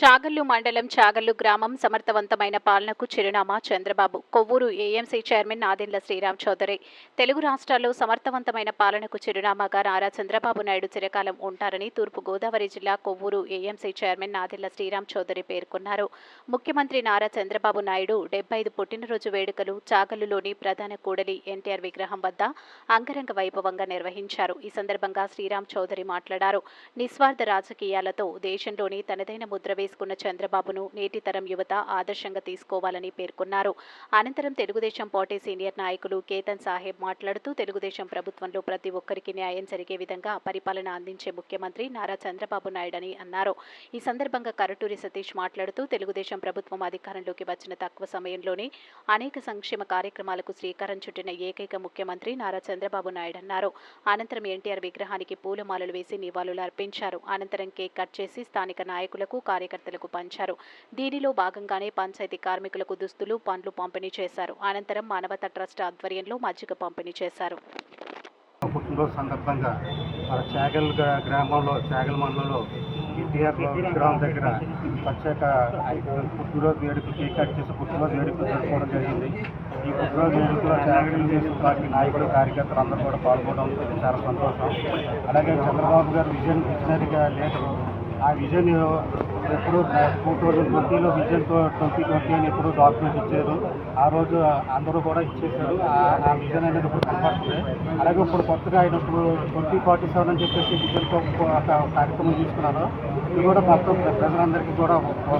చాగల్లు మండలం చాగల్లు గ్రామం సమర్థవంతమైన పాలనకు చిరునామా Chandrababu. Kovvur AMC chairman Nadendla Sriram Chowdary. Telugu రాష్ట్రాల్లో సమర్థవంతమైన పాలనకు చిరునామాగా నారా చంద్రబాబు నాయుడు చిరకాలం ఉంటారని తూర్పు గోదావరి జిల్లా కొవ్వూరు ఏఎంసీ చైర్మన్ నాదెండ్ల శ్రీరామ్ చౌదరి పేర్కొన్నారు. ముఖ్యమంత్రి నారా చంద్రబాబు నాయుడు డెబ్బై ఐదు పుట్టినరోజు వేడుకలు చాగల్లులోని ప్రధాన కూడలి ఎన్టీఆర్ విగ్రహం వద్ద అంగరంగ వైభవంగా నిర్వహించారు. ఈ సందర్భంగా శ్రీరామ్ చౌదరి మాట్లాడారు. నిస్వార్థ రాజకీయాలతో దేశంలోని తనదైన ముద్ర వేసుకున్న చంద్రబాబును నేటి తరం యువత ఆదర్శంగా తీసుకోవాలని పేర్కొన్నారు. అనంతరం తెలుగుదేశం పార్టీ సీనియర్ నాయకులు కేతన్ సాహెబ్ మాట్లాడుతూ తెలుగుదేశం ప్రభుత్వంలో ప్రతి ఒక్కరికి న్యాయం జరిగే విధంగా పరిపాలన అందించే ముఖ్యమంత్రి నారా చంద్రబాబు నాయుడని అన్నారు. ఈ సందర్భంగా కరటూరి సతీష్ మాట్లాడుతూ తెలుగుదేశం ప్రభుత్వం అధికారంలోకి వచ్చిన తక్కువ సమయంలోనే అనేక సంక్షేమ కార్యక్రమాలకు శ్రీకారం చుట్టిన ఏకైక ముఖ్యమంత్రి నారా చంద్రబాబు నాయుడు అన్నారు. అనంతరం ఎన్టీఆర్ విగ్రహానికి పూలమాలలు వేసి నివాళులు అర్పించారు అనంతరం కేక్ కట్ చేసి స్థానిక నాయకులకు కార్యకర్తలకు కార్యకర్తలకు పంచారు. దీనిలో భాగంగానే పంచాయతీ కార్మికులకు దుస్తులు పండ్లు పంపిణీ చేశారు. అనంతరం మానవత ట్రస్ట్ ఆధ్వర్యంలో మజ్జిగ పంపిణీ చేశారు. పుట్టినరోజు సందర్భంగా మన చాగల్ గ్రామంలో చాగల్ మండలంలో ఎన్టీఆర్ గ్రామం దగ్గర ప్రత్యేక పుట్టినరోజు వేడుకలు కేక్ కట్ చేసి పుట్టినరోజు వేడుకలు జరుపుకోవడం జరిగింది. ఈ పుట్టినరోజు వేడుకలో చాగల్ తెలుగుదేశం పార్టీ నాయకులు కార్యకర్తలు అందరూ కూడా పాల్గొనడం చాలా సంతోషం. అలాగే చంద్రబాబు గారు విజన్ విజనరీగా లీడరు. ఆ విజన్ ఎప్పుడు టూ థౌజండ్ ట్వంటీలో విజన్ ట్వంటీ ట్వంటీ అని ఎప్పుడు డాక్యుమెంట్ ఇచ్చారు. ఆ రోజు అందరూ కూడా ఇచ్చేసారు ఆ- విజన్ అనేది ఇప్పుడు కనపడుతుంది. అలాగే ఇప్పుడు కొత్తగా ఆయన ఇప్పుడు ట్వంటీ ఫార్టీ సెవెన్ అని చెప్పేసి విజన్తో ఒక కార్యక్రమం తీసుకున్నారు ఇది కూడా మొత్తం ప్రజలందరికీ కూడా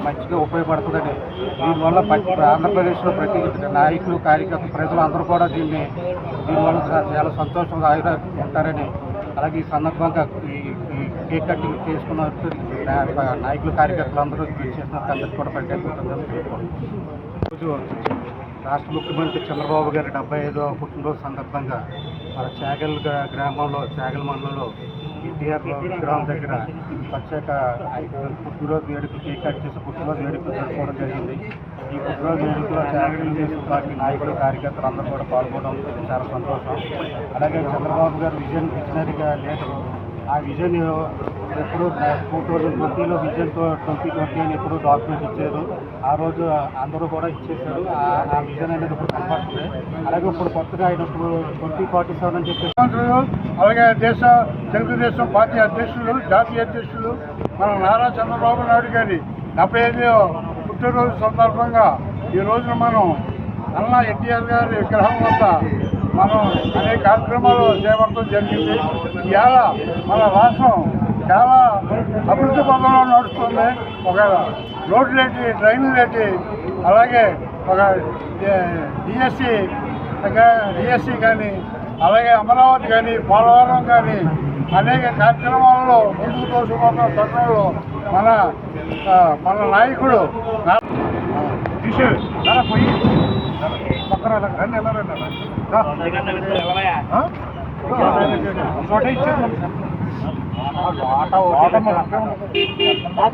మంచిగా ఉపయోగపడుతుందని దీనివల్ల ఆంధ్రప్రదేశ్లో ప్రతి నాయకులు కార్యకర్తలు ప్రజలు అందరూ కూడా దీన్ని దీనివల్ల చాలా సంతోషంగా ఉంటారని. అలాగే ఈ సందర్భంగా ఈ కేక్ కటింగ్ చేసుకున్న నాయకులు కార్యకర్తలు అందరూ చేసిన అందరికీ కూడా ప్రత్యేక రాష్ట్ర ముఖ్యమంత్రి చంద్రబాబు గారి డెబ్బై ఐదో పుట్టినరోజు సందర్భంగా మన చాగల్ గ్రామంలో చాగల్ మండలంలో ఎన్టీఆర్ విగ్రహం దగ్గర ప్రత్యేక పుట్టినరోజు వేడుకలు కేక్ కట్ చేసి పుట్టినరోజు వేడుకలు జరుపుకోవడం జరిగింది. ఈ పుట్టినరోజు వేడుకలో చాగల్ చేసిన పార్టీ నాయకులు కార్యకర్తలు అందరూ కూడా పాల్గొనడం చాలా సంతోషం. అలాగే చంద్రబాబు గారు విజన్ విజనరీగా లేదు ఆ విజన్ ఎప్పుడు టూ థౌజండ్ ట్వంటీలో విజన్తో ట్వంటీ ట్వంటీ అని ఎప్పుడు డాక్యుమెంట్ ఇచ్చారు ఆ రోజు అందరూ కూడా ఇచ్చేసారు ఆ- విజన్ అనేది ఇప్పుడు కనపడుతుంది. అలాగే ఇప్పుడు కొత్తగా ఆయన ఇప్పుడు ట్వంటీ ఫార్టీ సెవెన్ అని చెప్పి అలాగే దేశ తెలుగుదేశం పార్టీ అధ్యక్షులు జాతీయ అధ్యక్షులు మన నారా చంద్రబాబు నాయుడు గారి డెబ్బై ఐదు పుట్టినరోజు సందర్భంగా ఈ రోజున మనం అన్నా ఎన్టీఆర్ గారి విగ్రహం వద్ద మనం అనేక కార్యక్రమాలు చేపట్టడం జరిగింది. ఇవాళ మన రాష్ట్రం చాలా అభివృద్ధి పథంలో నడుస్తుంది. ఒక రోడ్లేటి డ్రైన్లేటి అలాగే ఒక డిఎస్సి డిఎస్సి కానీ అలాగే అమరావతి కానీ పోలవరం కానీ అనేక కార్యక్రమాలలో ముందుకు తోసుకున్న తరుణంలో మన మన నాయకుడు నా- తీసేయ్. రా, పోయి పక్కన రా, రండి, ఎలా రండి, రా. ఆ? చోట ఇచ్చేది ఆట ఆట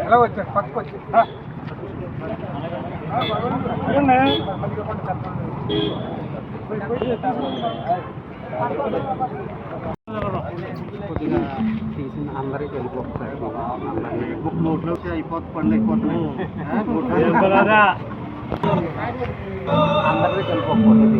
ఎలా వచ్చారు పక్కకు వచ్చి కొద్దిగా తీసిన అందరికీ వెళ్ళిపోతారు బుక్ నోట్లో అయిపోతుంది పనులు అయిపోతున్నాయి. ఆ, నోట్లో. అందరికీ వెళ్ళిపోతుంది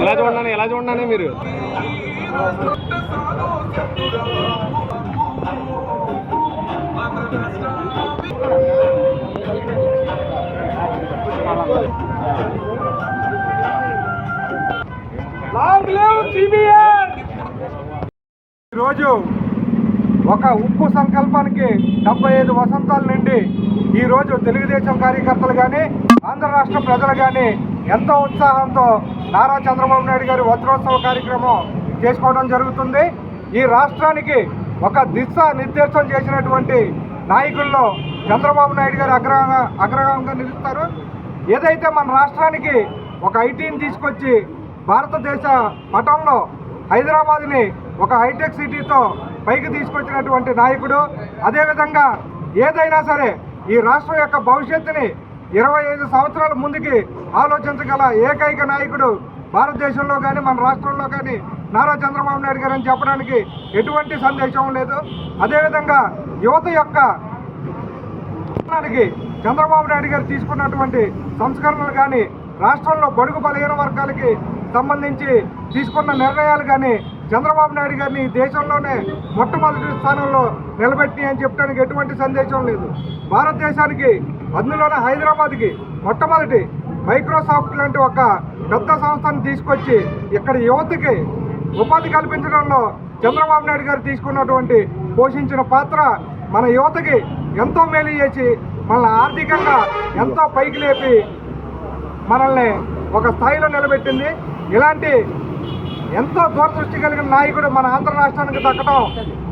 ఎలా చూడండి ఎలా చూడండి మీరు? ఈరోజు ఒక ఉప్పు సంకల్పానికి డెబ్బై ఐదు వసంతాల నుండి ఈరోజు తెలుగుదేశం కార్యకర్తలు కానీ ఆంధ్ర రాష్ట్ర ప్రజలు కానీ ఎంతో ఉత్సాహంతో నారా చంద్రబాబు నాయుడు గారి వజ్రోత్సవ కార్యక్రమం చేసుకోవడం జరుగుతుంది. ఈ రాష్ట్రానికి ఒక దిశ నిర్దేశం చేసినటువంటి నాయకుల్లో చంద్రబాబు నాయుడు గారు అగ్రహంగా అగ్రహంగా నిలుస్తారు. ఏదైతే మన రాష్ట్రానికి ఒక ఐటీని తీసుకొచ్చి భారతదేశ పటంలో హైదరాబాద్ని ఒక హైటెక్ సిటీతో పైకి తీసుకొచ్చినటువంటి నాయకుడు అదేవిధంగా ఏదైనా సరే ఈ రాష్ట్రం యొక్క భవిష్యత్తుని ఇరవై ఐదు సంవత్సరాల ముందుకి ఆలోచించగల ఏకైక నాయకుడు భారతదేశంలో కానీ మన రాష్ట్రంలో కానీ నారా చంద్రబాబు నాయుడు గారు అని చెప్పడానికి ఎటువంటి సందేశం లేదు. అదేవిధంగా యువత యొక్క చంద్రబాబు నాయుడు గారు తీసుకున్నటువంటి సంస్కరణలు కానీ రాష్ట్రంలో బడుగు బలహీన వర్గాలకి సంబంధించి తీసుకున్న నిర్ణయాలు కానీ చంద్రబాబు నాయుడు గారిని దేశంలోనే మొట్టమొదటి స్థానంలో నిలబెట్టి అని చెప్పడానికి ఎటువంటి సందేశం లేదు. భారతదేశానికి అందులోనే హైదరాబాద్కి మొట్టమొదటి మైక్రోసాఫ్ట్ లాంటి ఒక పెద్ద సంస్థను తీసుకొచ్చి ఇక్కడ యువతకి ఉపాధి కల్పించడంలో చంద్రబాబు నాయుడు గారు తీసుకున్నటువంటి పోషించిన పాత్ర మన యువతకి ఎంతో మేలు చేసి మనల్ని ఆర్థికంగా ఎంతో పైకి లేపి మనల్ని ఒక స్థాయిలో నిలబెట్టింది. ఇలాంటి ఎంతో దూరదృష్టి కలిగిన నాయకుడు మన ఆంధ్ర రాష్ట్రానికి దక్కడం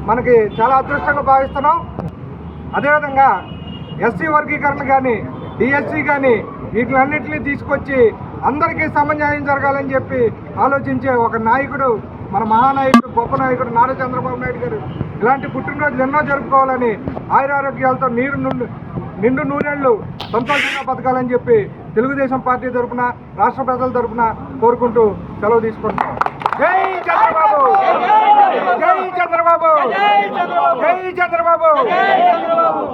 మనకి చాలా అదృష్టంగా భావిస్తున్నాం. అదేవిధంగా ఎస్సీ వర్గీకరణ కానీ డిఎస్సీ కానీ వీటిలన్నింటినీ తీసుకొచ్చి అందరికీ సమన్యాయం జరగాలని చెప్పి ఆలోచించే ఒక నాయకుడు మన మహానాయకుడు గొప్ప నాయకుడు నారా చంద్రబాబు నాయుడు గారు. ఇలాంటి పుట్టినరోజులు ఎన్నో జరుపుకోవాలని ఆయురారోగ్యాలతో నీరు నుండి నిండు నూనెళ్ళు సంతోషంగా బతకాలని చెప్పి తెలుగుదేశం పార్టీ తరపున రాష్ట్ర ప్రజల తరపున కోరుకుంటూ సెలవు తీసుకుంటున్నాం. జై చంద్రబాబు! జై చంద్రబాబు! జై చంద్రబాబు!